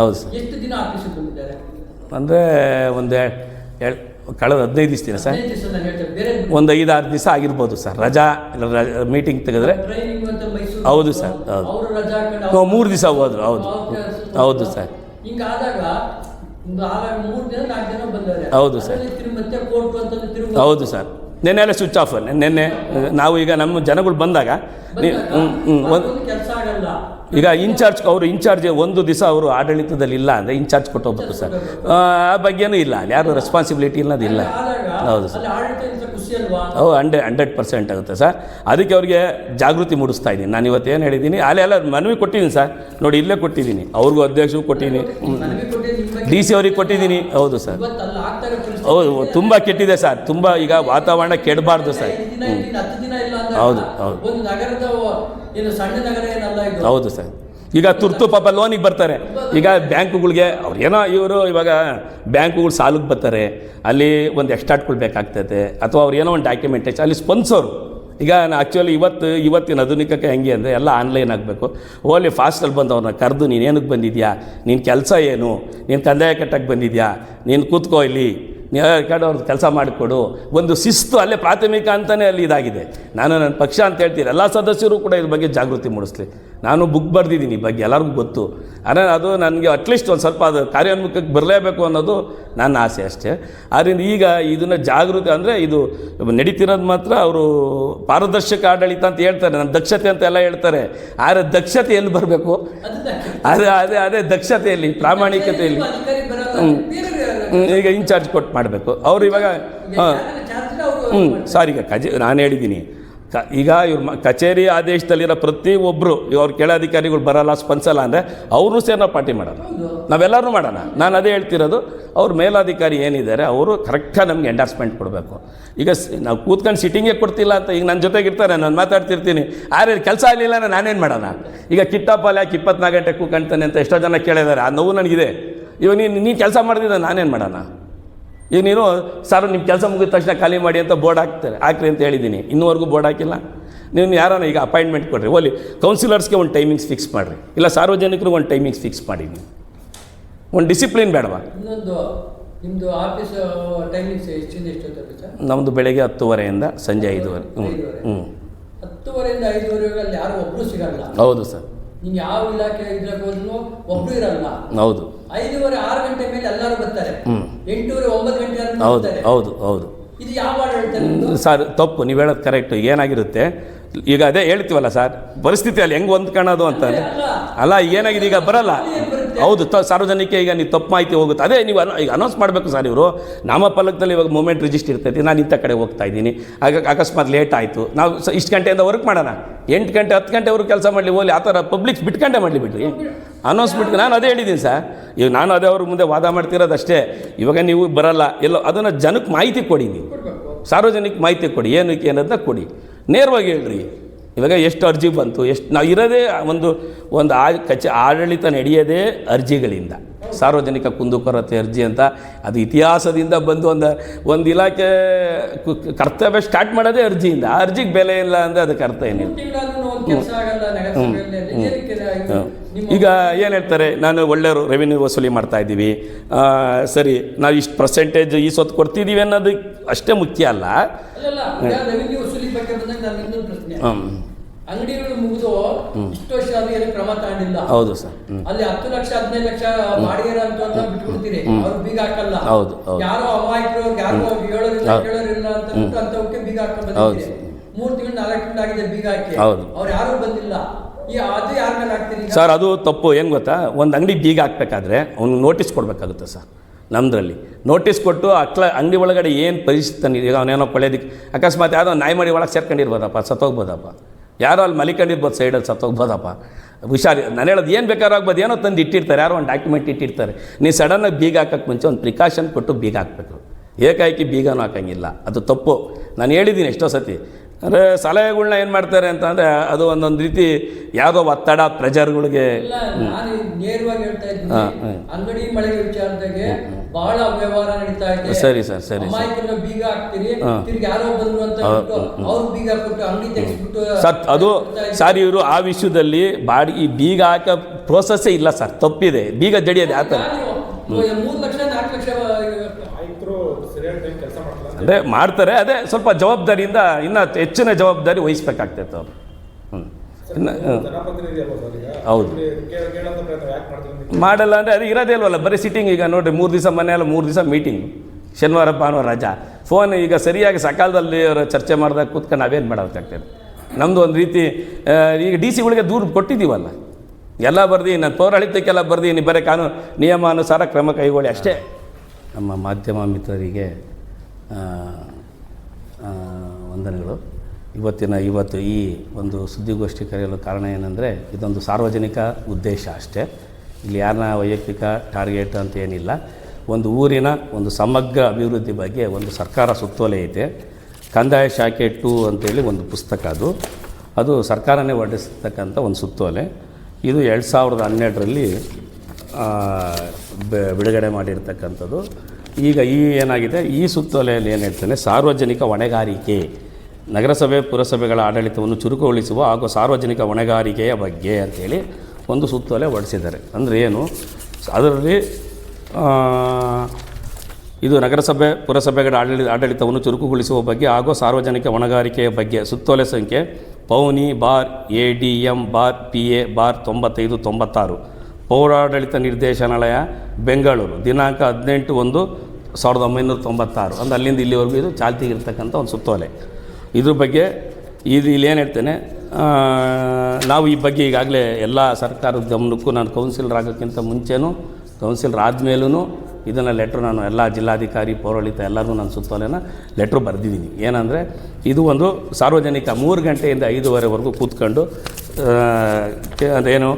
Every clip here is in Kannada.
ಹೌದು ಸರ್. ಎಷ್ಟು ದಿನ ಅಂದರೆ ಒಂದು ಕಳೆದ ಹದಿನೈದು ದಿವಸ ದಿನ ಸರ್. ಒಂದು ಐದು ಆರು ದಿವಸ ಆಗಿರ್ಬೋದು ಸರ್. ರಜಾ ಮೀಟಿಂಗ್ ತೆಗೆದ್ರೆ. ಹೌದು ಸರ್, ಹೌದು. ಮೂರು ದಿವಸ ಹೋದ್ರು ಹೌದು. ಹೌದು ಸರ್. ಹೌದು ಸರ್. ಹೌದು ಸರ್. ನಿನ್ನೆ ಎಲ್ಲ ಸ್ವಿಚ್ ಆಫ್ ನಿನ್ನೆ ನಾವು ಈಗ ನಮ್ಮ ಜನಗಳು ಬಂದಾಗ ನೀ ಹ್ಞೂ ಹ್ಞೂ ಒಂದು ಈಗ ಇನ್ಚಾರ್ಜ್ ಅವರು ಇನ್ಚಾರ್ಜ್ ಒಂದು ದಿವಸ ಅವರು ಆಡಳಿತದಲ್ಲಿ ಇಲ್ಲ ಅಂದರೆ ಇನ್ಚಾರ್ಜ್ ಕೊಟ್ಟು ಹೋಗ್ಬೇಕು ಸರ್. ಆ ಬಗ್ಗೆನೂ ಇಲ್ಲ. ಅಲ್ಲಿ ಯಾರು ರೆಸ್ಪಾನ್ಸಿಬಿಲಿಟಿ ಇಲ್ಲ. ಹೌದು ಸರ್. ಓ ಹಂಡ್ರೆ ಹಂಡ್ರೆಡ್ ಪರ್ಸೆಂಟ್ ಆಗುತ್ತೆ ಸರ್. ಅದಕ್ಕೆ ಅವ್ರಿಗೆ ಜಾಗೃತಿ ಮೂಡಿಸ್ತಾ ಇದ್ದೀನಿ. ನಾನು ಇವತ್ತು ಏನು ಹೇಳಿದ್ದೀನಿ? ಅಲ್ಲೇ ಎಲ್ಲ ಮನವಿ ಕೊಟ್ಟಿದ್ದೀನಿ ಸರ್. ನೋಡಿ ಇಲ್ಲೇ ಕೊಟ್ಟಿದ್ದೀನಿ. ಅವ್ರಿಗೂ ಅಧ್ಯಕ್ಷಗೂ ಕೊಟ್ಟಿದ್ದೀನಿ. ಡಿ ಸಿ ಅವ್ರಿಗೆ ಕೊಟ್ಟಿದ್ದೀನಿ. ಹೌದು ಸರ್. ಹೌದು ತುಂಬ ಕೆಟ್ಟಿದೆ ಸರ್. ತುಂಬ ಈಗ ವಾತಾವರಣ ಕೆಡಬಾರ್ದು ಸರ್. ಹೌದು, ಹೌದು. ಹೌದು ಸರ್. ಈಗ ತುರ್ತು ಪಾಪ ಲೋನಿಗೆ ಬರ್ತಾರೆ. ಈಗ ಬ್ಯಾಂಕುಗಳಿಗೆ ಅವ್ರು ಏನೋ ಇವರು ಇವಾಗ ಬ್ಯಾಂಕುಗಳು ಸಾಲಕ್ಕೆ ಬರ್ತಾರೆ. ಅಲ್ಲಿ ಒಂದು ಎಕ್ಸ್ಟ್ರಾಟ್ ಬೇಕಾಗ್ತೈತೆ. ಅಥವಾ ಅವ್ರು ಏನೋ ಒಂದು ಡಾಕ್ಯುಮೆಂಟೇಶನ್ ಅಲ್ಲಿ ಸ್ಪಂದ್ಸೋರು ಈಗ ಆ್ಯಕ್ಚುಲಿ ಇವತ್ತು ಇವತ್ತಿನ ಆಧುನಿಕಕ್ಕೆ ಹೆಂಗೆ ಅಂದರೆ ಎಲ್ಲ ಆನ್ಲೈನ್ ಆಗಬೇಕು. ಓಲಿ ಫಾಸ್ಟಲ್ಲಿ ಬಂದು ಅವ್ರನ್ನ ಕರೆದು ನೀನು ಏನಕ್ಕೆ ಬಂದಿದ್ಯಾ? ನಿನ್ನ ಕೆಲಸ ಏನು? ನೀನು ಕಂದಾಯ ಕಟ್ಟಕ್ಕೆ ಬಂದಿದ್ಯಾ? ನೀನು ಕೂತ್ಕೋ ಇಲ್ಲಿ. ಕಡೆ ಅವ್ರದ್ದು ಕೆಲಸ ಮಾಡಿಕೊಡು. ಒಂದು ಶಿಸ್ತು ಅಲ್ಲೇ ಪ್ರಾಥಮಿಕ ಅಂತಲೇ ಅಲ್ಲಿ ಇದಾಗಿದೆ. ನಾನು ನನ್ನ ಪಕ್ಷ ಅಂತ ಹೇಳ್ತೀನಿ. ಎಲ್ಲ ಸದಸ್ಯರು ಕೂಡ ಇದ್ರ ಬಗ್ಗೆ ಜಾಗೃತಿ ಮೂಡಿಸ್ಲಿ. ನಾನು ಬುಕ್ ಬರೆದಿದ್ದೀನಿ ಈ ಬಗ್ಗೆ ಎಲ್ಲರಿಗೂ ಗೊತ್ತು. ಆದರೆ ಅದು ನನಗೆ ಅಟ್ಲೀಸ್ಟ್ ಒಂದು ಸ್ವಲ್ಪ ಅದು ಕಾರ್ಯೋನ್ಮುಖಕ್ಕೆ ಬರಲೇಬೇಕು ಅನ್ನೋದು ನನ್ನ ಆಸೆ ಅಷ್ಟೇ. ಆದ್ದರಿಂದ ಈಗ ಇದನ್ನು ಜಾಗೃತಿ ಅಂದರೆ ಇದು ನಡೀತಿರೋದು ಮಾತ್ರ ಅವರು ಪಾರದರ್ಶಕ ಆಡಳಿತ ಅಂತ ಹೇಳ್ತಾರೆ. ನನ್ನ ದಕ್ಷತೆ ಅಂತ ಎಲ್ಲ ಹೇಳ್ತಾರೆ. ಆದರೆ ದಕ್ಷತೆ ಎಲ್ಲಿ ಬರಬೇಕು? ಅದೇ ಅದೇ ಅದೇ ದಕ್ಷತೆಯಲ್ಲಿ ಪ್ರಾಮಾಣಿಕತೆಯಲ್ಲಿ. ಈಗ ಇನ್ಚಾರ್ಜ್ ಕೊಟ್ಟು ಮಾಡಬೇಕು. ಅವರು ಇವಾಗ ಹ್ಞೂ ಸಾರಿ ಈಗ ಕಜೆ, ನಾನು ಹೇಳಿದ್ದೀನಿ ಕ, ಈಗ ಇವ್ರ ಮ, ಕಚೇರಿ ಆದೇಶದಲ್ಲಿರೋ ಪ್ರತಿಯೊಬ್ಬರು ಇವ್ರ ಕೆಳ ಅಧಿಕಾರಿಗಳು ಬರಲ್ಲ, ಸ್ಪಂದಿಸಲ್ಲ ಅಂದರೆ ಅವರು ಸೇರಿ ನಾವು ಪಾರ್ಟಿ ಮಾಡೋಣ ನಾವೆಲ್ಲರೂ ಮಾಡೋಣ. ನಾನು ಅದೇ ಹೇಳ್ತಿರೋದು, ಅವ್ರ ಮೇಲಾಧಿಕಾರಿ ಏನಿದ್ದಾರೆ, ಅವರು ಕರೆಕ್ಟಾಗಿ ನಮಗೆ ಎಂಡಾರ್ಸ್ಮೆಂಟ್ ಕೊಡಬೇಕು. ಈಗ ನಾವು ಕೂತ್ಕೊಂಡು ಸಿಟ್ಟಿಂಗೇ ಕೊಡ್ತಿಲ್ಲ ಅಂತ ಈಗ ನನ್ನ ಜೊತೆಗಿರ್ತಾರೆ, ನಾನು ಮಾತಾಡ್ತಿರ್ತೀನಿ. ಯಾರ್ಯಾರು ಕೆಲಸ ಆಗಲಿಲ್ಲ ನಾನೇನು ಮಾಡೋಣ? ಈಗ ಕಿಟ್ಟಪ್ಪಲ್ಲಿ ಯಾಕೆ ಇಪ್ಪತ್ನಾಲ್ಕು ಗಂಟೆ ಕೂತ್ಕೊಂತಾನೆ ಅಂತ ಎಷ್ಟೋ ಜನ ಕೇಳಿದ್ದಾರೆ ಆ ನೋವು ನನಗಿದೆ. ಇವಾಗ ನೀನು ನೀನು ಕೆಲಸ ಮಾಡಿದ್ರೆ ನಾನೇನು ಮಾಡೋಣ? ಈಗ ನೀನು ಸರ್ ನಿಮ್ಮ ಕೆಲಸ ಮುಗಿದ ತಕ್ಷಣ ಖಾಲಿ ಮಾಡಿ ಅಂತ ಬೋರ್ಡ್ ಹಾಕ್ತಾರೆ ಹಾಕ್ರಿ ಅಂತ ಹೇಳಿದ್ದೀನಿ ಇನ್ನೂವರೆಗೂ ಬೋರ್ಡ್ ಹಾಕಿಲ್ಲ. ನೀವು ಯಾರನ್ನ ಈಗ ಅಪಾಯಿಂಟ್ಮೆಂಟ್ ಕೊಡ್ರಿ ಓಲಿ ಕೌನ್ಸಿಲರ್ಸ್ಗೆ ಒಂದು ಟೈಮಿಂಗ್ಸ್ ಫಿಕ್ಸ್ ಮಾಡಿರಿ. ಇಲ್ಲ ಸಾರ್ವಜನಿಕರಿಗೆ ಒಂದು ಟೈಮಿಂಗ್ಸ್ ಫಿಕ್ಸ್ ಮಾಡಿ ಒಂದು ಡಿಸಿಪ್ಲಿನ್ ಬೇಡವಾ? ಇನ್ನೊಂದು ನಿಮ್ದು ಆಫೀಸ್ ಟೈಮಿಂಗ್ಸ್ ಎಷ್ಟಿಂದ ಎಷ್ಟೊತ್ತಲ್ಲಿ ಸರ್? ನಮ್ಮದು ಬೆಳಗ್ಗೆ ಹತ್ತುವರೆಯಿಂದ ಸಂಜೆ ಐದುವರೆ. ಹ್ಞೂ. ಹ್ಞೂ ಹತ್ತುವರೆಯಿಂದ ಐದುವರೆಗೆ ಅಲ್ಲಿ ಯಾರು ಒಬ್ರು ಸಿಗಲ್ಲ. ಹೌದು ಸರ್. ಯಾವ ಇಲಾಖೆ ಇದ್ರಾಗ ಹೋದ್ರು ಒಬ್ರು ಇರಲ್ಲ. ಹೌದು. ಐದೂವರೆ ಆರು ಗಂಟೆ ಮೇಲೆ ಎಲ್ಲರೂ ಬರ್ತಾರೆ. ಎಂಟೂವರೆ ಒಂಬತ್ತು ಗಂಟೆ ಹೌದು ಹೌದು ಹೌದು. ಇದು ಯಾವ? ಸರ್ ತಪ್ಪು ನೀವು ಹೇಳೋದು ಕರೆಕ್ಟ್. ಏನಾಗಿರುತ್ತೆ? ಈಗ ಅದೇ ಹೇಳ್ತೀವಲ್ಲ ಸರ್ ಪರಿಸ್ಥಿತಿ ಅಲ್ಲಿ ಹೆಂಗೆ ಹೊಂದ್ಕೊಳ್ಳೋದು ಅಂತ. ಅಲ್ಲ. ಏನಾಗಿದೆ? ಈಗ ಬರಲ್ಲ. ಹೌದು ತ ಸಾರ್ವಜನಿಕ ಈಗ ನೀವು ತಪ್ಪು ಮಾಹಿತಿ ಹೋಗುತ್ತೆ. ಅದೇ ನೀವು ಅನ- ಈಗ ಅನೌನ್ಸ್ ಮಾಡಬೇಕು ಸರ್ ಇವರು. ನಾಮಫಲಕದಲ್ಲಿ ಇವಾಗ ಮೂಮೆಂಟ್ ರಿಜಿಸ್ಟರ್ ಇರ್ತೈತಿ, ನಾನು ಇಂಥ ಕಡೆ ಹೋಗ್ತಾ ಇದ್ದೀನಿ. ಆಗ ಅಕಸ್ಮಾತ್ ಲೇಟ್ ಆಯಿತು. ನಾವು ಸ ಇಷ್ಟು ಗಂಟೆಯಿಂದ ವರ್ಕ್ ಮಾಡೋಣ? ಎಂಟು ಗಂಟೆ, ಹತ್ತು ಗಂಟೆವರೆಗೂ ಕೆಲಸ ಮಾಡಲಿ ಹೋಗಲಿ ಆ ಥರ ಪಬ್ಲಿಕ್ಸ್ ಬಿಟ್ಕೊಂಡೆ ಮಾಡಲಿ ಬಿಡ್ರಿ. ಅನೌನ್ಸ್ ಬಿಟ್ಟು ನಾನು ಅದೇ ಹೇಳಿದ್ದೀನಿ ಸರ್. ಈಗ ನಾನು ಅದೇ ಅವ್ರ ಮುಂದೆ ವಾದ ಮಾಡ್ತಿರೋದು ಅಷ್ಟೇ. ಇವಾಗ ನೀವು ಬರಲ್ಲ, ಎಲ್ಲೋ ಅದನ್ನು ಜನಕ್ಕೆ ಮಾಹಿತಿ ಕೊಡಿ ನೀವು. ಸಾರ್ವಜನಿಕ ಮಾಹಿತಿ ಕೊಡಿ, ಏನಕ್ಕೆ ಅನ್ನೋದನ್ನ ಕೊಡಿ. ನೇರವಾಗಿ ಹೇಳ್ರಿ. ಇವಾಗ ಎಷ್ಟು ಅರ್ಜಿ ಬಂತು ಎಷ್ಟು ನಾವು ಇರೋದೇ ಒಂದು ಒಂದು ಆ ಕಚ ಆಡಳಿತ ನಡೆಯೋದೇ ಅರ್ಜಿಗಳಿಂದ. ಸಾರ್ವಜನಿಕ ಕುಂದುಕೊರತೆ ಅರ್ಜಿ ಅಂತ ಅದು ಇತಿಹಾಸದಿಂದ ಬಂದು ಒಂದು ಒಂದು ಇಲಾಖೆ ಕರ್ತವ್ಯ ಸ್ಟಾರ್ಟ್ ಮಾಡೋದೇ ಅರ್ಜಿಯಿಂದ. ಆ ಅರ್ಜಿಗೆ ಬೆಲೆ ಇಲ್ಲ ಅಂದರೆ ಅದಕ್ಕೆ ಅರ್ಥ ಏನಿಲ್ಲ. ಹ್ಞೂ ಈಗ ಏನು ಹೇಳ್ತಾರೆ ನಾನು ಒಳ್ಳೆಯವರು ರೆವಿನ್ಯೂ ವಸೂಲಿ ಮಾಡ್ತಾ ಇದ್ದೀವಿ. ಸರಿ ನಾವು ಇಷ್ಟು ಪರ್ಸೆಂಟೇಜ್ ಈ ಸೊತ್ತು ಕೊಡ್ತಿದ್ದೀವಿ ಅನ್ನೋದು ಅಷ್ಟೇ ಮುಖ್ಯ ಅಲ್ಲ. ಅಲ್ಲಲ್ಲ ಅಂಗಡಿಗಳು ಮುಗಿದು ಇಷ್ಟು ವರ್ಷ ಅದು ಏನು ಕ್ರಮ ತಗೊಂಡಿಲ್ಲ. ಹೌದು ಸರ್. ಅಲ್ಲಿ ಹತ್ತು ಲಕ್ಷ ಹದಿನೈದು ಲಕ್ಷ ಬಾಡಿಗೆ ಅಂತ ಬಿಟ್ಬಿಡ್ತೀರಿ. ಅವ್ರು ಬೀಗ ಹಾಕಲ್ಲ. ಹೌದು, ಹೌದು. ಯಾರೋ ಅಮಾಯಕರು ಯಾರೋ ಹೇಳೋರಿಲ್ಲ. ಕೇಳೋರಿಲ್ಲ ಅಂತ ಅಂತವಕ್ಕೆ ಬೀಗ ಹಾಕೊಂಡು ಹೌದು. ಮೂರು ತಿಂಗಳು ನಾಲ್ಕು ತಿಂಗಳು ಆಗಿದೆ ಬೀಗ ಹಾಕಿ. ಹೌದು. ಅವ್ರು ಯಾರು ಬಂದಿಲ್ಲ. ಯಾರ ಸರ್ ಅದು ತಪ್ಪು. ಏನು ಗೊತ್ತಾ? ಒಂದು ಅಂಗಡಿ ಬೀಗ ಹಾಕ್ಬೇಕಾದ್ರೆ ಅವ್ನಿಗೆ ನೋಟಿಸ್ ಕೊಡಬೇಕಾಗುತ್ತೆ ಸರ್ ನಮ್ಮದ್ರಲ್ಲಿ ನೋಟಿಸ್ ಕೊಟ್ಟು ಅಕ್ಲ ಅಂಗಡಿ ಒಳಗಡೆ ಏನು ಪರಿಸ್ಥಿತಿ ಈಗ ಅವನೇನೋ ಕೊಳೆಯೋದಕ್ಕೆ ಅಕಸ್ಮಾತ್ ಯಾವುದೋ ನಾಯಿ ಮಾಡಿ ಒಳಗೆ ಸೇರ್ಕೊಂಡಿರ್ಬೋದಪ್ಪ ಸತ್ತೋಗ್ಬೋದಪ್ಪ. ಯಾರೋ ಅಲ್ಲಿ ಮಲಿಕೊಂಡಿರ್ಬೋದು ಸೈಡಲ್ಲಿ ಸತ್ತೋಗ್ಬೋದಪ್ಪ. ಹುಷಾರಿ, ನಾನು ಹೇಳೋದು ಏನು ಬೇಕಾದ್ರೂ ಆಗ್ಬೋದು, ಏನೋ ತಂದು ಇಟ್ಟಿರ್ತಾರೆ, ಯಾರೋ ಒಂದು ಡಾಕ್ಯುಮೆಂಟ್ ಇಟ್ಟಿರ್ತಾರೆ. ನೀವು ಸಡನ್ನಾಗಿ ಬೀಗ ಹಾಕೋಕ್ಕೆ ಮುಂಚೆ ಒಂದು ಪ್ರಿಕಾಷನ್ ಕೊಟ್ಟು ಬೀಗ ಹಾಕಬೇಕು. ಏಕಾಏಕಿ ಬೀಗನೂ ಹಾಕಂಗಿಲ್ಲ. ಅದು ತಪ್ಪು. ನಾನು ಹೇಳಿದ್ದೀನಿ ಎಷ್ಟೋ ಸತಿ. ಅಂದರೆ ಸಲಹೆಗಳನ್ನ ಏನು ಮಾಡ್ತಾರೆ ಅಂತಂದರೆ ಅದು ಒಂದೊಂದು ರೀತಿ ಯಾವುದೋ ಒತ್ತಡ ಪ್ರೆಜರ್ಗಳಿಗೆ. ಅಂಗಡಿ ಮಳಿಗೆ ವಿಚಾರದಾಗೆ ಬಹಳ ವ್ಯವಹಾರ ನಡೀತಾ ಇದೆ. ಸರಿ ಸರ್ ಸರಿ ಬೀಗ ಹಾಕ್ತೀರಿ. ತಿರ್ಗಿ ಯಾರೋ ಬಂದ್ರು ಅಂತ ಅವ್ರು ಬೀಗ ಕೊಟ್ಟು ಅಂಗಡಿ ತೆಗೆಸ್ಬಿಟ್ಟು ಸರ್ ಅದು ಸರ್ ಇವರು ಆ ವಿಷಯದಲ್ಲಿ ಬಾಡಿ ಈ ಬೀಗ ಹಾಕೋ ಪ್ರೋಸೆಸ್ಸೇ ಇಲ್ಲ ಸರ್ ತಪ್ಪಿದೆ. ಬೀಗ ಜಡಿಯೋದು ಆ ಥರ. ಅದೇ ಮಾಡ್ತಾರೆ ಅದೇ ಸ್ವಲ್ಪ ಜವಾಬ್ದಾರಿಯಿಂದ ಇನ್ನೂ ಹೆಚ್ಚಿನ ಜವಾಬ್ದಾರಿ ವಹಿಸ್ಬೇಕಾಗ್ತೈತೆ ಅವರು. ಹ್ಞೂ ಹೌದು. ಮಾಡಲ್ಲ ಅಂದರೆ ಅದು ಇರೋದೇ ಇಲ್ವಲ್ಲ ಬರೀ ಸಿಟ್ಟಿಂಗ್ ಈಗ ನೋಡಿರಿ ಮೂರು ದಿವಸ ಮನೆಯಲ್ಲ ಮೂರು ದಿವಸ ಮೀಟಿಂಗ್ ಶನಿವಾರ ಭಾನುವಾರ ರಜಾ. ಫೋನ್ ಈಗ ಸರಿಯಾಗಿ ಸಕಾಲದಲ್ಲಿ ಅವರು ಚರ್ಚೆ ಮಾಡಿದಾಗ ಕೂತ್ಕೊಂಡು ನಾವೇನು ಮಾಡೋಕ್ಕಾಗ್ತದೆ ನಮ್ಮದು ಒಂದು ರೀತಿ ಈಗ ಡಿ ಸಿಗಳಿಗೆ ದೂರು ಕೊಟ್ಟಿದ್ದೀವಲ್ಲ. ಎಲ್ಲ ಬರ್ದಿ, ನಾನು ಪೌರಾಳಿತಕ್ಕೆಲ್ಲ ನೀ ಬರೀ ಕಾನೂನು ನಿಯಮಾನುಸಾರ ಕ್ರಮ ಕೈಗೊಳ್ಳಿ ಅಷ್ಟೇ. ನಮ್ಮ ಮಾಧ್ಯಮ ಮಿತ್ರರಿಗೆ ವಂದನೆಗಳು. ಇವತ್ತಿನ, ಇವತ್ತು ಈ ಒಂದು ಸುದ್ದಿಗೋಷ್ಠಿ ಕರೆಯಲು ಕಾರಣ ಏನಂದರೆ, ಇದೊಂದು ಸಾರ್ವಜನಿಕ ಉದ್ದೇಶ ಅಷ್ಟೇ. ಇಲ್ಲಿ ಯಾರನ್ನ ವೈಯಕ್ತಿಕ ಟಾರ್ಗೆಟ್ ಅಂತ ಏನಿಲ್ಲ. ಒಂದು ಊರಿನ ಒಂದು ಸಮಗ್ರ ಅಭಿವೃದ್ಧಿ ಬಗ್ಗೆ ಒಂದು ಸರ್ಕಾರ ಸುತ್ತೋಲೆ ಐತೆ ಕಂದಾಯ ಶಾಖೆ ಟು ಅಂತೇಳಿ ಒಂದು ಪುಸ್ತಕ ಅದು. ಅದು ಸರ್ಕಾರನೇ ಹೊರಡಿಸ್ತಕ್ಕಂಥ ಒಂದು ಸುತ್ತೋಲೆ. ಇದು ಎರಡು ಸಾವಿರದ ಹನ್ನೆರಡರಲ್ಲಿ ಬಿಡುಗಡೆ ಮಾಡಿರ್ತಕ್ಕಂಥದ್ದು. ಈಗ ಈ ಏನಾಗಿದೆ, ಈ ಸುತ್ತೋಲೆಯಲ್ಲಿ ಏನು ಹೇಳ್ತೇನೆ, ಸಾರ್ವಜನಿಕ ಹೊಣೆಗಾರಿಕೆ, ನಗರಸಭೆ, ಪುರಸಭೆಗಳ ಆಡಳಿತವನ್ನು ಚುರುಕುಗೊಳಿಸುವ ಹಾಗೂ ಸಾರ್ವಜನಿಕ ಹೊಣೆಗಾರಿಕೆಯ ಬಗ್ಗೆ ಅಂತೇಳಿ ಒಂದು ಸುತ್ತೋಲೆ ಹೊರಡಿಸಿದ್ದಾರೆ ಅಂದರೆ ಏನು? ಅದರಲ್ಲಿ ಇದು ನಗರಸಭೆ, ಪುರಸಭೆಗಳ ಆಡಳಿತ ಆಡಳಿತವನ್ನು ಚುರುಕುಗೊಳಿಸುವ ಬಗ್ಗೆ ಹಾಗೂ ಸಾರ್ವಜನಿಕ ಹೊಣೆಗಾರಿಕೆಯ ಬಗ್ಗೆ, ಸುತ್ತೋಲೆ ಸಂಖ್ಯೆ ಪೌನಿ bar, A D M bar, P A bar ತೊಂಬತ್ತೈದು, ತೊಂಬತ್ತಾರು. ಪೌರಾಡಳಿತ ನಿರ್ದೇಶನಾಲಯ, ಬೆಂಗಳೂರು. ದಿನಾಂಕ ಹದಿನೆಂಟು ಒಂದು ಸಾವಿರದ ಒಂಬೈನೂರ ತೊಂಬತ್ತಾರು. ಅಂದ್ರೆ ಅಲ್ಲಿಂದ ಇಲ್ಲಿವರೆಗೂ ಇದು ಚಾಲ್ತಿಗೆ ಇರ್ತಕ್ಕಂಥ ಒಂದು ಸುತ್ತೋಲೆ. ಇದ್ರ ಬಗ್ಗೆ ಇದು ಏನು ಹೇಳ್ತೇನೆ ನಾವು ಈ ಬಗ್ಗೆ ಈಗಾಗಲೇ ಎಲ್ಲ ಸರ್ಕಾರದ ಗಮನಕ್ಕೂ ನಾನು ಕೌನ್ಸಿಲರ್ ಆಗೋಕ್ಕಿಂತ ಮುಂಚೆನೂ ಕೌನ್ಸಿಲರ್ ಆದಮೇಲೂ ಇದನ್ನು ಲೆಟ್ರ್ ನಾನು ಎಲ್ಲ ಜಿಲ್ಲಾಧಿಕಾರಿ, ಪೌರಾಡಳಿತ ಎಲ್ಲರೂ ನಾನು ಸುತ್ತೋಲೆನ ಲೆಟ್ರ್ ಬರೆದಿದ್ದೀನಿ. ಏನಂದರೆ ಇದು ಒಂದು ಸಾರ್ವಜನಿಕ ಮೂರು ಗಂಟೆಯಿಂದ ಐದೂವರೆವರೆಗೂ ಕೂತ್ಕೊಂಡು ಅದೇನು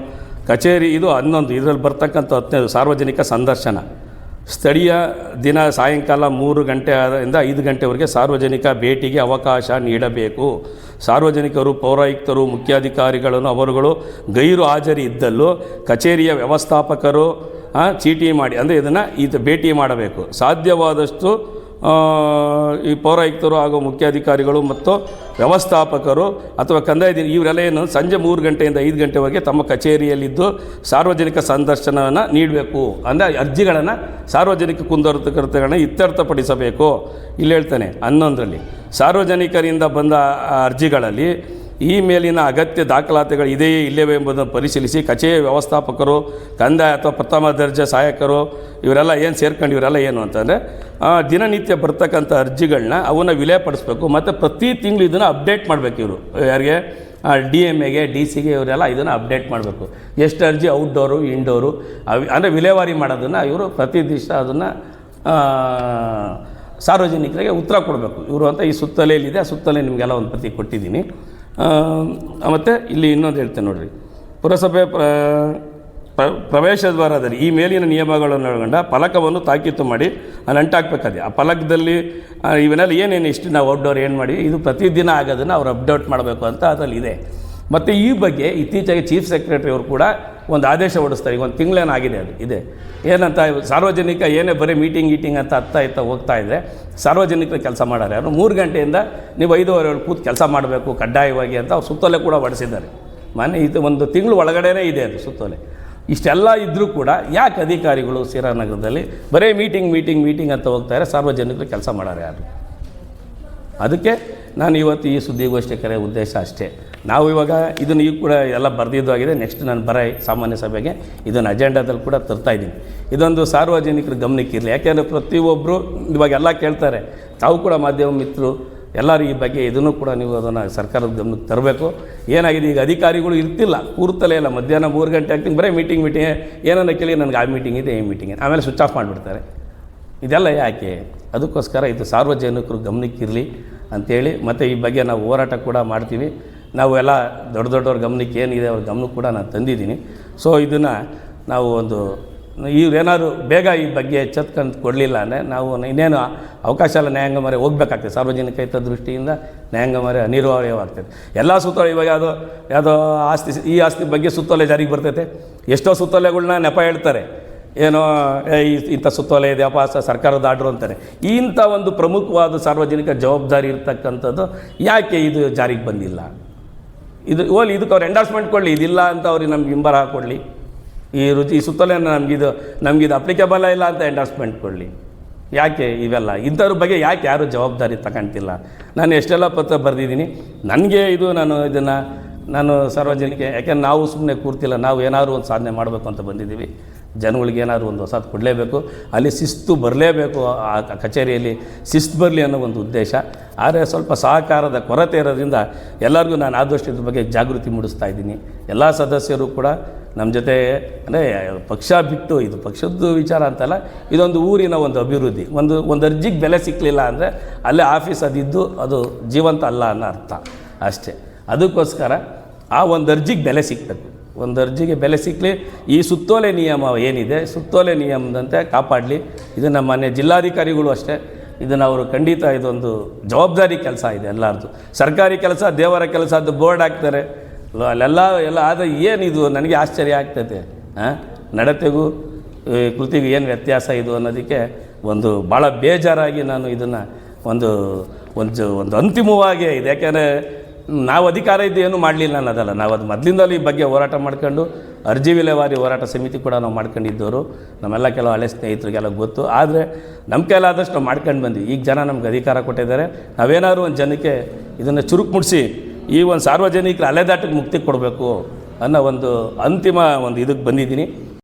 ಕಚೇರಿ ಇದು ಹನ್ನೊಂದು, ಇದರಲ್ಲಿ ಬರ್ತಕ್ಕಂಥ ಹತ್ತನೇ ಸಾರ್ವಜನಿಕ ಸಂದರ್ಶನ. ಸ್ಥಳೀಯ ದಿನ ಸಾಯಂಕಾಲ ಮೂರು ಗಂಟೆ ಇಂದ ಐದು ಗಂಟೆವರೆಗೆ ಸಾರ್ವಜನಿಕ ಭೇಟಿಗೆ ಅವಕಾಶ ನೀಡಬೇಕು. ಸಾರ್ವಜನಿಕರು, ಪೌರಾಯುಕ್ತರು, ಮುಖ್ಯಾಧಿಕಾರಿಗಳನ್ನು, ಅವರುಗಳು ಗೈರು ಹಾಜರಿ ಇದ್ದಲ್ಲೂ ಕಚೇರಿಯ ವ್ಯವಸ್ಥಾಪಕರು ಚೀಟಿ ಮಾಡಿ, ಅಂದರೆ ಇದನ್ನು ಈತ ಭೇಟಿ ಮಾಡಬೇಕು. ಸಾಧ್ಯವಾದಷ್ಟು ಈ ಪೌರಾಯುಕ್ತರು ಹಾಗೂ ಮುಖ್ಯಾಧಿಕಾರಿಗಳು ಮತ್ತು ವ್ಯವಸ್ಥಾಪಕರು ಅಥವಾ ಕಂದಾಯ ಇವರೆಲ್ಲ ಏನು, ಸಂಜೆ ಮೂರು ಗಂಟೆಯಿಂದ ಐದು ಗಂಟೆವರೆಗೆ ತಮ್ಮ ಕಚೇರಿಯಲ್ಲಿದ್ದು ಸಾರ್ವಜನಿಕ ಸಂದರ್ಶನವನ್ನು ನೀಡಬೇಕು. ಅಂದರೆ ಅರ್ಜಿಗಳನ್ನು ಸಾರ್ವಜನಿಕ ಕುಂದರ್ತಕರ್ತೆಗಳನ್ನ ಇತ್ಯರ್ಥಪಡಿಸಬೇಕು. ಇಲ್ಲಿ ಹೇಳ್ತಾನೆ, ಹನ್ನೊಂದರಲ್ಲಿ ಸಾರ್ವಜನಿಕರಿಂದ ಬಂದ ಅರ್ಜಿಗಳಲ್ಲಿ ಈ ಮೇಲಿನ ಅಗತ್ಯ ದಾಖಲಾತಿಗಳು ಇದೆಯೇ ಇಲ್ಲವೇ ಎಂಬುದನ್ನು ಪರಿಶೀಲಿಸಿ ಕಚೇರಿ ವ್ಯವಸ್ಥಾಪಕರು, ಕಂದಾಯ ಅಥವಾ ಪ್ರಥಮ ದರ್ಜೆ ಸಹಾಯಕರು, ಇವರೆಲ್ಲ ಏನು ಸೇರ್ಕೊಂಡು ಇವರೆಲ್ಲ ಏನು ಅಂತಂದರೆ ದಿನನಿತ್ಯ ಬರ್ತಕ್ಕಂಥ ಅರ್ಜಿಗಳನ್ನ ಅವನ್ನ ವಿಲೇಪಡಿಸ್ಬೇಕು, ಮತ್ತು ಪ್ರತಿ ತಿಂಗಳು ಇದನ್ನು ಅಪ್ಡೇಟ್ ಮಾಡಬೇಕು ಇವರು. ಯಾರಿಗೆ? ಡಿ ಎಂ ಎಗೆ, ಡಿ ಸಿಗೆ ಇವರೆಲ್ಲ ಇದನ್ನು ಅಪ್ಡೇಟ್ ಮಾಡಬೇಕು. ಎಷ್ಟು ಅರ್ಜಿ ಔಟ್ಡೋರು ಇಂಡೋರು ಅವು, ಅಂದರೆ ವಿಲೇವಾರಿ ಮಾಡೋದನ್ನು ಇವರು ಪ್ರತಿ ದಿವಸ ಅದನ್ನು ಸಾರ್ವಜನಿಕರಿಗೆ ಉತ್ತರ ಕೊಡಬೇಕು. ಇವರು ಅಂತ ಈ ಸುತ್ತಲೆಯಲ್ಲಿದೆ ಆ ಸುತ್ತಲೇ ನಿಮಗೆಲ್ಲ ಒಂದು ಪ್ರತಿ ಕೊಟ್ಟಿದ್ದೀನಿ. ಮತ್ತು ಇಲ್ಲಿ ಇನ್ನೊಂದು ಹೇಳ್ತೇನೆ ನೋಡಿರಿ. ಪುರಸಭೆ ಪ್ರ, ಪ್ರ- ಪ್ರವೇಶ ದ್ವಾರದಲ್ಲಿ ಈ ಮೇಲಿನ ನಿಯಮಗಳನ್ನು ಒಳಗೊಂಡ ಫಲಕವನ್ನು ತಾಕೀತು ಮಾಡಿ ಅಲ್ಲಿ ಅಂಟಾಕ್ಬೇಕಾದೆ ಆ ಫಲಕದಲ್ಲಿ ಇವನ್ನೆಲ್ಲ ಏನೇನು ಇಷ್ಟು ನಾವು ಔಟ್ಡೋರ್ ಏನು ಮಾಡಿ, ಇದು ಪ್ರತಿದಿನ ಆಗೋದನ್ನು ಅವ್ರು ಅಪ್ಡೇಟ್ ಮಾಡಬೇಕು ಅಂತ ಅದರಲ್ಲಿ ಇದೆ. ಮತ್ತು ಈ ಬಗ್ಗೆ ಇತ್ತೀಚೆಗೆ ಚೀಫ್ ಸೆಕ್ರೆಟರಿ ಅವರು ಕೂಡ ಒಂದು ಆದೇಶ ಹೊಡಿಸ್ತಾರೆ ಈಗ ಒಂದು ತಿಂಗಳೇನಾಗಿದೆ ಅದು, ಇದೆ. ಏನಂತ, ಸಾರ್ವಜನಿಕ ಏನೇ ಬರೀ ಮೀಟಿಂಗ್ ಗೀಟಿಂಗ್ ಅಂತ ಹತ್ತಾ ಇತ್ತ ಹೋಗ್ತಾ ಇದ್ದರೆ ಸಾರ್ವಜನಿಕರು ಕೆಲಸ ಮಾಡೋರು ಅವರು ಮೂರು ಗಂಟೆಯಿಂದ ನೀವು ಐದೂವರೆ ಕೂತು ಕೆಲಸ ಮಾಡಬೇಕು ಕಡ್ಡಾಯವಾಗಿ ಅಂತ ಅವ್ರು ಸುತ್ತಲೇ ಕೂಡ ಹೊಡೆಸಿದ್ದಾರೆ. ಮನೆ ಇದು ಒಂದು ತಿಂಗಳು ಒಳಗಡೆನೇ ಇದೆ ಅದು ಸುತ್ತೋಲೆ. ಇಷ್ಟೆಲ್ಲ ಇದ್ದರೂ ಕೂಡ ಯಾಕೆ ಅಧಿಕಾರಿಗಳು ನಗರದಲ್ಲಿ ಬರೀ ಮೀಟಿಂಗ್ ಮೀಟಿಂಗ್ ಮೀಟಿಂಗ್ ಅಂತ ಹೋಗ್ತಾರೆ ಸಾರ್ವಜನಿಕರು ಕೆಲಸ ಮಾಡೋರು ಯಾರು? ಅದಕ್ಕೆ ನಾನು ಇವತ್ತು ಈ ಸುದ್ದಿಗೋಷ್ಠಿ ಕರೆ ಉದ್ದೇಶ ಅಷ್ಟೇ. ನಾವು ಇವಾಗ ಇದನ್ನು ಈಗ ಕೂಡ ಎಲ್ಲ ಬರೆದಿದ್ದು ಆಗಿದೆ. ನೆಕ್ಸ್ಟ್ ನಾನು ಬರ ಸಾಮಾನ್ಯ ಸಭೆಗೆ ಇದನ್ನು ಅಜೆಂಡಾದಲ್ಲಿ ಕೂಡ ತರ್ತಾ ಇದ್ದೀನಿ. ಇದೊಂದು ಸಾರ್ವಜನಿಕರ ಗಮನಕ್ಕೆ ಇರಲಿ. ಯಾಕೆಂದರೆ ಪ್ರತಿಯೊಬ್ಬರು ಇವಾಗೆಲ್ಲ ಕೇಳ್ತಾರೆ. ತಾವು ಕೂಡ ಮಾಧ್ಯಮ ಮಿತ್ರರು ಎಲ್ಲರೂ ಈ ಬಗ್ಗೆ ಇದನ್ನು ಕೂಡ ನೀವು ಅದನ್ನು ಸರ್ಕಾರದ ಗಮನಕ್ಕೆ ತರಬೇಕು. ಏನಾಗಿದೆ ಈಗ ಅಧಿಕಾರಿಗಳು ಇರ್ತಿಲ್ಲ, ಕೂರ್ತಲೇ ಇಲ್ಲ. ಮಧ್ಯಾಹ್ನ ಮೂರು ಗಂಟೆ ಆಗ್ತೀನಿ, ಬರೀ ಮೀಟಿಂಗ್ ಮೀಟಿಂಗ್ ಏನನ್ನ ಕೇಳಿ ನನಗೆ ಆ ಮೀಟಿಂಗ್ ಇದೆ, ಈ ಮೀಟಿಂಗ್ ಆಮೇಲೆ ಸ್ವಿಚ್ ಆಫ್ ಮಾಡಿಬಿಡ್ತಾರೆ. ಇದೆಲ್ಲ ಯಾಕೆ? ಅದಕ್ಕೋಸ್ಕರ ಇದು ಸಾರ್ವಜನಿಕರು ಗಮನಕ್ಕಿರಲಿ ಅಂಥೇಳಿ ಮತ್ತು ಈ ಬಗ್ಗೆ ನಾವು ಹೋರಾಟ ಕೂಡ ಮಾಡ್ತೀವಿ. ನಾವು ಎಲ್ಲ ದೊಡ್ಡ ದೊಡ್ಡವ್ರ ಗಮನಕ್ಕೆ ಏನಿದೆ ಅವ್ರ ಗಮನಕ್ಕೆ ಕೂಡ ನಾನು ತಂದಿದ್ದೀನಿ. ಸೊ ಇದನ್ನು ನಾವು ಒಂದು ಇವ್ರೇನಾದ್ರು ಬೇಗ ಈ ಬಗ್ಗೆ ಎಚ್ಚೆತ್ಕೊಂಡು ಕೊಡಲಿಲ್ಲ ಅಂದರೆ ನಾವು ಇನ್ನೇನು ಅವಕಾಶ ಎಲ್ಲ ನ್ಯಾಯಾಂಗ ಮರೆ ಹೋಗ್ಬೇಕಾಗ್ತದೆ. ಸಾರ್ವಜನಿಕ ಹಿತ ದೃಷ್ಟಿಯಿಂದ ನ್ಯಾಯಾಂಗ ಮರೆ ಅನಿವಾರ್ಯವಾಗ್ತದೆ. ಎಲ್ಲ ಸುತ್ತೋಲೆ ಇವಾಗ ಯಾವುದೋ ಯಾವುದೋ ಆಸ್ತಿ ಈ ಆಸ್ತಿ ಬಗ್ಗೆ ಸುತ್ತೋಲೆ ಜಾರಿಗೆ ಬರ್ತೈತೆ. ಎಷ್ಟೋ ಸುತ್ತೋಲೆಗಳನ್ನ ನೆಪ ಹೇಳ್ತಾರೆ. ಏನೋ ಇಂಥ ಸುತ್ತೋಲೆ ಇದೆ ಅಪಾಸ ಸರ್ಕಾರದ ಆರ್ಡ್ರು ಅಂತಾರೆ. ಇಂಥ ಒಂದು ಪ್ರಮುಖವಾದ ಸಾರ್ವಜನಿಕ ಜವಾಬ್ದಾರಿ ಇರ್ತಕ್ಕಂಥದ್ದು ಯಾಕೆ ಇದು ಜಾರಿಗೆ ಬಂದಿಲ್ಲ? ಇದು ಓಲಿ ಇದಕ್ಕೆ ಅವ್ರು ಎಂಡಾರ್ಸ್ಮೆಂಟ್ ಕೊಡಲಿ, ಇದಿಲ್ಲ ಅಂತ ಅವ್ರಿಗೆ ನಮ್ಗೆ ಹಿಂಬರ ಕೊಡಲಿ ಈ ರುಚಿ, ಈ ಸುತ್ತಲೇ ನಮಗಿದು ನಮಗಿದು ಅಪ್ಲಿಕೇಬಲ್ ಇಲ್ಲ ಅಂತ ಎಂಡರ್ಸ್ಮೆಂಟ್ ಕೊಡಲಿ. ಯಾಕೆ ಇವೆಲ್ಲ? ಇಂಥವ್ರ ಬಗ್ಗೆ ಯಾಕೆ ಯಾರೂ ಜವಾಬ್ದಾರಿ ತಗೊಂತಿಲ್ಲ? ನಾನು ಎಷ್ಟೆಲ್ಲ ಪತ್ರ ಬರೆದಿದ್ದೀನಿ, ನನಗೆ ಇದು ನಾನು ಇದನ್ನು, ನಾನು ಸಾರ್ವಜನಿಕ ಯಾಕೆಂದ್ರೆ ನಾವು ಸುಮ್ಮನೆ ಕೂರ್ತಿಲ್ಲ, ನಾವು ಏನಾದರೂ ಒಂದು ಸಾಧನೆ ಮಾಡಬೇಕು ಅಂತ ಬಂದಿದ್ದೀವಿ. ಜನಗಳಿಗೆ ಏನಾದರೂ ಒಂದು ಹೊಸದು ಕೊಡಲೇಬೇಕು, ಅಲ್ಲಿ ಶಿಸ್ತು ಬರಲೇಬೇಕು ಆ ಕಚೇರಿಯಲ್ಲಿ ಶಿಸ್ತು ಬರಲಿ ಅನ್ನೋ ಒಂದು ಉದ್ದೇಶ. ಆದರೆ ಸ್ವಲ್ಪ ಸಹಕಾರದ ಕೊರತೆ ಇರೋದ್ರಿಂದ ಎಲ್ಲರಿಗೂ ನಾನು ಆದಷ್ಟು ಇದ್ರ ಬಗ್ಗೆ ಜಾಗೃತಿ ಮೂಡಿಸ್ತಾ ಇದ್ದೀನಿ. ಎಲ್ಲ ಸದಸ್ಯರು ಕೂಡ ನಮ್ಮ ಜೊತೆ, ಅಂದರೆ, ಪಕ್ಷ ಬಿಟ್ಟು, ಇದು ಪಕ್ಷದ್ದು ವಿಚಾರ ಅಂತಲ್ಲ, ಇದೊಂದು ಊರಿನ ಒಂದು ಅಭಿವೃದ್ಧಿ. ಒಂದು ಒಂದು ಅರ್ಜಿಗೆ ಬೆಲೆ ಸಿಕ್ಕಲಿಲ್ಲ ಅಂದರೆ ಅಲ್ಲೇ ಆಫೀಸ್ ಅದಿದ್ದು ಅದು ಜೀವಂತ ಅಲ್ಲ ಅನ್ನೋ ಅರ್ಥ ಅಷ್ಟೇ. ಅದಕ್ಕೋಸ್ಕರ ಆ ಒಂದು ಅರ್ಜಿಗೆ ಬೆಲೆ ಸಿಕ್ಕಬೇಕು ಒಂದು ಅರ್ಜಿಗೆ ಬೆಲೆ ಸಿಕ್ಕಲಿ ಈ ಸುತ್ತೋಲೆ ನಿಯಮ ಏನಿದೆ, ಸುತ್ತೋಲೆ ನಿಯಮದಂತೆ ಕಾಪಾಡಲಿ. ಇದು ನಮ್ಮ ಮನೆ ಜಿಲ್ಲಾಧಿಕಾರಿಗಳು ಅಷ್ಟೇ. ಇದನ್ನು ಅವರು ಖಂಡಿತ ಇದೊಂದು ಜವಾಬ್ದಾರಿ ಕೆಲಸ ಇದೆ ಎಲ್ಲರದ್ದು ಸರ್ಕಾರಿ ಕೆಲಸ, ದೇವರ ಕೆಲಸ ಅದು ಬೋರ್ಡ್ ಹಾಕ್ತಾರೆ. ಅಲ್ಲೆಲ್ಲ, ಎಲ್ಲ, ಆದರೆ ಏನಿದು ನನಗೆ ಆಶ್ಚರ್ಯ ಆಗ್ತೈತೆ ಹಾಂ ನಡತೆಗೂ ಕೃತಿಗೂ ಏನು ವ್ಯತ್ಯಾಸ ಇದು ಅನ್ನೋದಕ್ಕೆ ಒಂದು ಭಾಳ ಬೇಜಾರಾಗಿ ನಾನು ಇದನ್ನು ಒಂದು ಒಂದು ಒಂದು ಅಂತಿಮವಾಗಿ ಇದೆ. ಯಾಕೆಂದರೆ, ನಾವು ಅಧಿಕಾರ ಇದ್ದು ಏನು ಮಾಡಲಿಲ್ಲ ಅನ್ನೋದಲ್ಲ ನಾವು ಅದು ಮೊದಲಿಂದಲೂ ಈ ಬಗ್ಗೆ ಹೋರಾಟ ಮಾಡ್ಕೊಂಡು, ಅರ್ಜಿ ವಿಲೇವಾರಿ ಹೋರಾಟ ಸಮಿತಿ ಕೂಡ ನಾವು ಮಾಡ್ಕೊಂಡಿದ್ದವರು. ನಮ್ಮೆಲ್ಲ ಕೆಲವು ಹಳೆ ಸ್ನೇಹಿತರಿಗೆಲ್ಲ ಗೊತ್ತು. ಆದರೆ, ನಮ್ಮ ಕೈಲಾದಷ್ಟು ನಾವು ಮಾಡ್ಕೊಂಡು ಬಂದ್ವಿ. ಈಗ ಜನ ನಮ್ಗೆ ಅಧಿಕಾರ ಕೊಟ್ಟಿದ್ದಾರೆ. ನಾವೇನಾದ್ರೂ ಒಂದು ಜನಕ್ಕೆ ಇದನ್ನು ಚುರುಕು ಮುಡಿಸಿ ಈ ಒಂದು ಸಾರ್ವಜನಿಕರ ಅಲೆದಾಟಕ್ಕೆ ಮುಕ್ತಿ ಕೊಡಬೇಕು ಅನ್ನೋ ಒಂದು ಅಂತಿಮ ಒಂದು ಇದಕ್ಕೆ ಬಂದಿದ್ದೀನಿ.